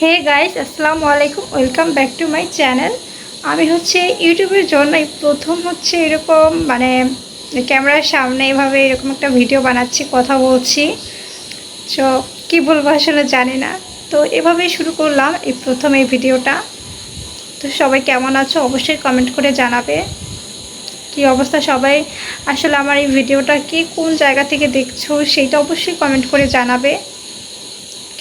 হে guys, আসসালামু আলাইকুম, welcome back to my channel. আমি হচ্ছে ইউটিউবের জন্য প্রথম হচ্ছে এরকম মানে ক্যামেরার সামনে এভাবে এরকম একটা ভিডিও বানাচ্ছি, কথা বলছি। তো কী বলব আসলে জানি না। তো এভাবেই শুরু করলাম এই প্রথম এই ভিডিওটা। তো সবাই কেমন আছো অবশ্যই কমেন্ট করে জানাবে। কি অবস্থা সবাই? আসলে আমার এই ভিডিওটা কি কোন জায়গা থেকে দেখছ সেইটা অবশ্যই কমেন্ট করে জানাবে।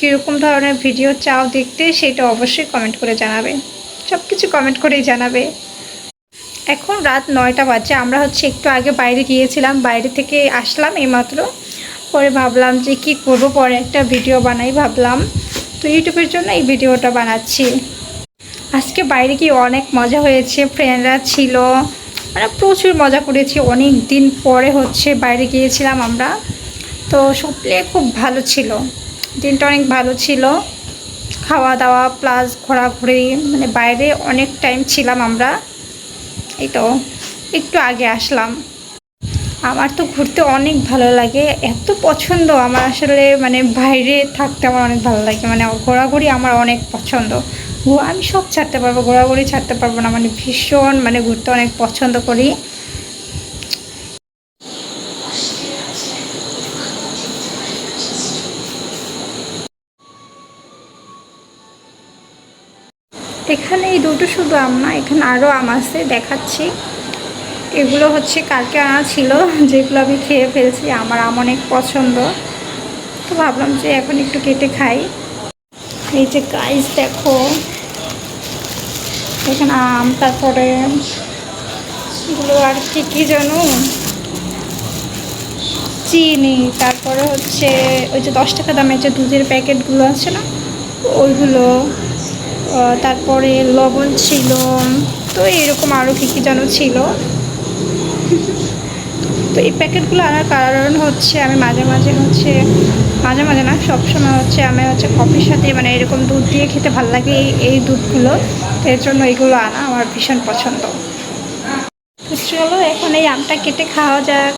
কীরকম ধরনের ভিডিও চাও দেখতে সেটা অবশ্যই কমেন্ট করে জানাবে। সব কিছু কমেন্ট করেই জানাবে। এখন রাত নয়টা বাজে, আমরা হচ্ছে একটু আগে বাইরে গিয়েছিলাম, বাইরে থেকে আসলাম এইমাত্র। পরে ভাবলাম যে কি করব, পরে একটা ভিডিও বানাই ভাবলাম। তো ইউটিউবের জন্য এই ভিডিওটা বানাচ্ছি। আজকে বাইরে গিয়ে অনেক মজা হয়েছে ফ্রেন্ডরা ছিল মানে প্রচুর মজা করেছি। অনেক দিন পরে হচ্ছে বাইরে গিয়েছিলাম আমরা। তো সব খুব ভালো ছিল। দিনটা অনেক ভালো ছিল। খাওয়া দাওয়া প্লাস ঘোরাঘুরি মানে বাইরে অনেক টাইম ছিলাম আমরা। এই তো, একটু আগে আসলাম। আমার তো ঘুরতে অনেক ভালো লাগে। এত পছন্দ আমার আসলে মানে বাইরে থাকতে আমার অনেক ভালো লাগে। মানে ঘোরাঘুরি আমার অনেক পছন্দ। আমি সব ছাড়তে পারব, ঘোরাঘুরি ছাড়তে পারব না। মানে ভীষণ মানে ঘুরতে অনেক পছন্দ করি। এখানে এই দুটো শুধু আম না, এখানে আরও আম আছে, দেখাচ্ছি। এগুলো হচ্ছে কালকে আনা ছিল, যেগুলো আমি খেয়ে ফেলছি, আমার আম অনেক পছন্দ। তো ভাবলাম যে এখন একটু কেটে খাই। এই যে গাইস দেখো। এখানে আম, তারপরে এগুলো আর কি কি জানো? চিনি, তারপরে হচ্ছে ওই যে দশ টাকা দামের যে দুধের প্যাকেটগুলো আছে না, ওইগুলো। তারপরে লবণ ছিল, তো এরকম আরও কী কী যেন ছিল। তো এই প্যাকেটগুলো আনার কারণ হচ্ছে, আমি মাঝে মাঝে হচ্ছে, মাঝে মাঝে না, সবসময় হচ্ছে আমি হচ্ছে কফির সাথে মানে এরকম দুধ দিয়ে খেতে ভালো লাগে এই এই দুধগুলো। তো এর জন্য এইগুলো আনা আমার ভীষণ পছন্দ। চলো, এখন এই আমটা কেটে খাওয়া যাক।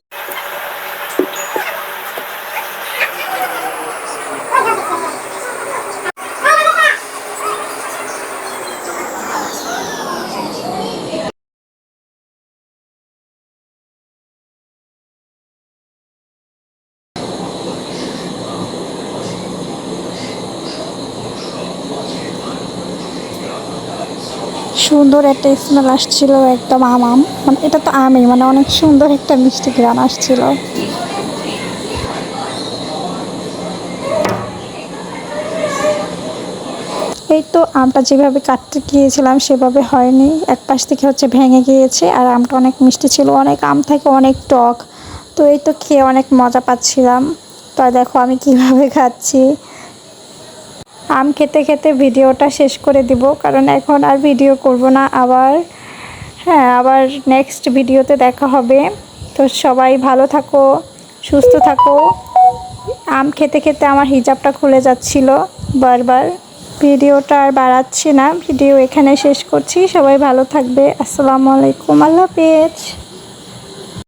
সুন্দর একটা স্মেল আসছিল একদম আম আম মানে এটা তো আমই মানে অনেক সুন্দর একটা মিষ্টি গ্রান আসছিল। এই তো আমটা যেভাবে কাটতে গিয়েছিলাম সেভাবে হয়নি। এক পাশ থেকে হচ্ছে ভেঙে গিয়েছে আর আমটা অনেক মিষ্টি ছিল, অনেক আম থাকে অনেক টক। তো এই তো খেয়ে অনেক মজা পাচ্ছিলাম। তো দেখো আমি কীভাবে খাচ্ছি। আম খেতে খেতে ভিডিওটা শেষ করে দিব, কারণ এখন আর ভিডিও করব না। আবার হ্যাঁ আবার নেক্সট ভিডিওতে দেখা হবে। তো সবাই ভালো থাকো, সুস্থ থাকো। আম খেতে খেতে আমার হিজাবটা খুলে যাচ্ছিল বারবার। ভিডিওটা আর বাড়াচ্ছি না, ভিডিও এখানে শেষ করছি। সবাই ভালো থাকবে। আসসালামু আলাইকুম, আল্লাহ হাফেজ।